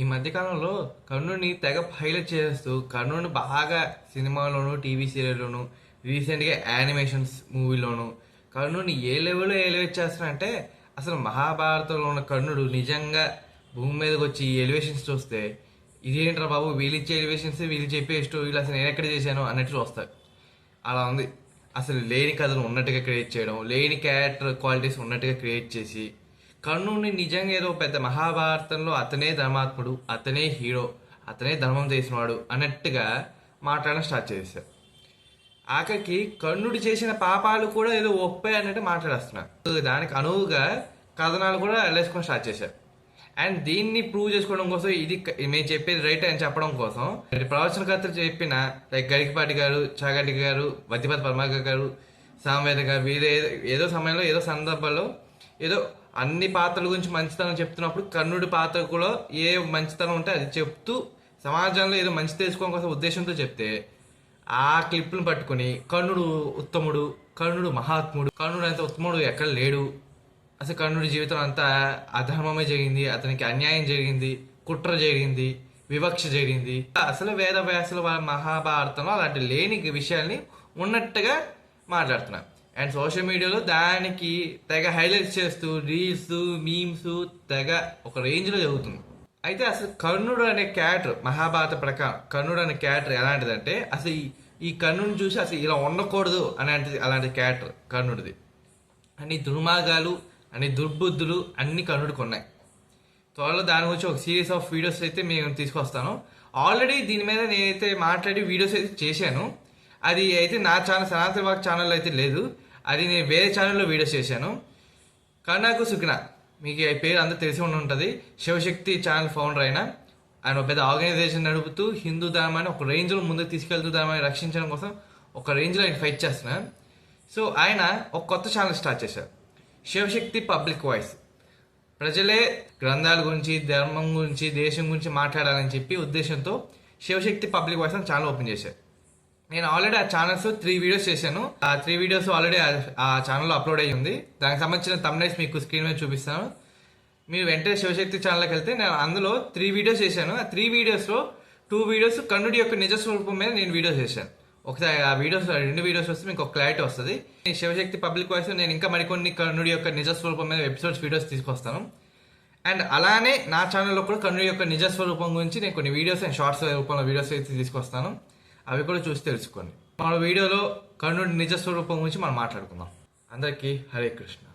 ఈ మధ్యకాలంలో కర్ణుడిని తెగ హైలైట్ చేస్తూ కర్ణుడిని బాగా సినిమాలోను టీవీ సీరియల్లోను రీసెంట్గా యానిమేషన్స్ మూవీలోను కర్ణుడిని ఏ లెవెల్లో ఎలివేట్ చేస్తారంటే అసలు మహాభారతంలో ఉన్న కర్ణుడు నిజంగా భూమి మీదకి వచ్చి ఈ ఎలివేషన్స్ చూస్తే ఇదేంట్రా బాబు వీళ్ళు ఇచ్చే ఎలివేషన్స్ వీళ్ళు చెప్పే స్టోరీలు అసలు నేను ఎక్కడ చేశాను అన్నట్టు చూస్తారు అలా ఉంది. అసలు లేని కథలు ఉన్నట్టుగా క్రియేట్ చేయడం లేని క్యారెక్టర్ క్వాలిటీస్ ఉన్నట్టుగా క్రియేట్ చేసి కర్ణుడిని నిజంగా ఏదో పెద్ద మహాభారతంలో అతనే ధర్మాత్ముడు అతనే హీరో అతనే ధర్మం చేసినవాడు అన్నట్టుగా మాట్లాడడం స్టార్ట్ చేశారు. ఆఖరికి కర్ణుడు చేసిన పాపాలు కూడా ఏదో ఒప్పే అన్నట్టు మాట్లాడేస్తున్నారు. దానికి అనువుగా కథనాలు కూడా వెళ్ళేసుకొని స్టార్ట్ చేశారు. అండ్ దీన్ని ప్రూవ్ చేసుకోవడం కోసం ఇది మేము చెప్పేది రైట్ అని చెప్పడం కోసం ప్రవచనకర్తలు చెప్పిన లైక్ గరికపాటి గారు చాగంటి గారు వద్దిపతి పరమాగర్ గారు సామవేద గారు వీరే ఏదో సమయంలో ఏదో సందర్భంలో ఏదో అన్ని పాత్రల గురించి మంచితనం చెప్తున్నప్పుడు కర్ణుడి పాత్ర కూడా ఏ మంచితనం ఉంటే అది చెప్తూ సమాజంలో ఏదో మంచి తెలుసుకోవడం కోసం ఉద్దేశంతో చెప్తే ఆ క్లిప్ను పట్టుకుని కర్ణుడు ఉత్తముడు కర్ణుడు మహాత్ముడు కర్ణుడు అంత ఉత్తముడు ఎక్కడ లేడు. అసలు కర్ణుడి జీవితం అంతా అధర్మమే జరిగింది అతనికి అన్యాయం జరిగింది కుట్ర జరిగింది వివక్ష జరిగింది. అసలు వేద వాళ్ళ మహాభారతంలో అలాంటి లేని విషయాల్ని ఉన్నట్టుగా మాట్లాడుతున్నారు. అండ్ సోషల్ మీడియాలో దానికి తెగ హైలైట్ చేస్తూ రీల్స్ మీమ్స్ తెగ ఒక రేంజ్లో జరుగుతుంది. అయితే అసలు కర్ణుడు అనే క్యారెక్టర్ మహాభారత ప్రకారం కర్ణుడు అనే క్యారెక్టర్ ఎలాంటిదంటే అసలు ఈ- ఈ కర్ణుడిని చూసి అసలు ఇలా ఉండకూడదు అలాంటిది అలాంటి క్యారెక్టర్ కర్ణుడిది. అన్ని దుర్మార్గాలు అన్ని దుర్బుద్ధులు అన్ని కర్ణుడికి ఉన్నాయి. త్వరలో దాని గురించి ఒక సిరీస్ ఆఫ్ వీడియోస్ అయితే మేము తీసుకొస్తాను. ఆల్రెడీ దీని మీద నేనైతే మాట్లాడి వీడియోస్ అయితే చేశాను. అది అయితే నా ఛానల్ సనాతన వాక్ ఛానల్లో అయితే లేదు. అది నేను వేరే ఛానల్లో వీడియోస్ చేశాను. కర్ణాకు సుఖ్న మీకు ఈ పేరు అందరూ తెలిసి ఉండి ఉంటుంది శివశక్తి ఛానల్ ఫౌండర్ అయిన ఆయన ఒక పెద్ద ఆర్గనైజేషన్ నడుపుతూ హిందూ ధర్మాన్ని ఒక రేంజ్లో ముందుకు తీసుకెళ్తూ ధర్మాన్ని రక్షించడం కోసం ఒక రేంజ్లో ఆయన ఫైట్ చేస్తున్నాను సో ఆయన ఒక కొత్త ఛానల్ స్టార్ట్ చేశారు. Shivashakti public voice. ప్రజలే గ్రంథాల గురించి ధర్మం గురించి దేశం గురించి మాట్లాడాలని చెప్పి ఉద్దేశంతో శివశక్తి పబ్లిక్ వాయిస్ అని ఛానల్ ఓపెన్ చేశారు. నేను ఆల్రెడీ ఆ ఛానల్స్ త్రీ వీడియోస్ చేశాను. ఆ త్రీ వీడియోస్ ఆల్రెడీ ఆ ఛానల్లో అప్లోడ్ అయ్యి ఉంది. దానికి సంబంధించిన తమ్నైస్ మీకు స్క్రీన్ మీద చూపిస్తాను. మీరు వెంటనే శివశక్తి ఛానల్కి వెళ్తే నేను అందులో త్రీ వీడియోస్ చేశాను. ఆ త్రీ వీడియోస్లో టూ వీడియోస్ కన్నుడి యొక్క నిజ స్వరూపం మీద నేను వీడియోస్ చేశాను. ఒకసారి ఆ వీడియోస్ రెండు వీడియోస్ వస్తే మీకు ఒక క్లారిటీ వస్తుంది. నేను శివశక్తి పబ్లిక్ వాయిస్ నేను ఇంకా మరికొన్ని కర్ణుడి యొక్క నిజ స్వరూపం మీద ఎపిసోడ్స్ వీడియోస్ తీసుకొస్తాను. అండ్ అలానే నా ఛానల్లో కూడా కర్ణుడి యొక్క నిజ స్వరూపం గురించి నేను కొన్ని వీడియోస్ అండ్ షార్ట్స్ రూపంలో వీడియోస్ అయితే తీసుకొస్తాను. అవి కూడా చూసి తెలుసుకోండి. మన వీడియోలో కర్ణుడి నిజ స్వరూపం గురించి మనం మాట్లాడుకుందాం. అందరికీ హరే కృష్ణ.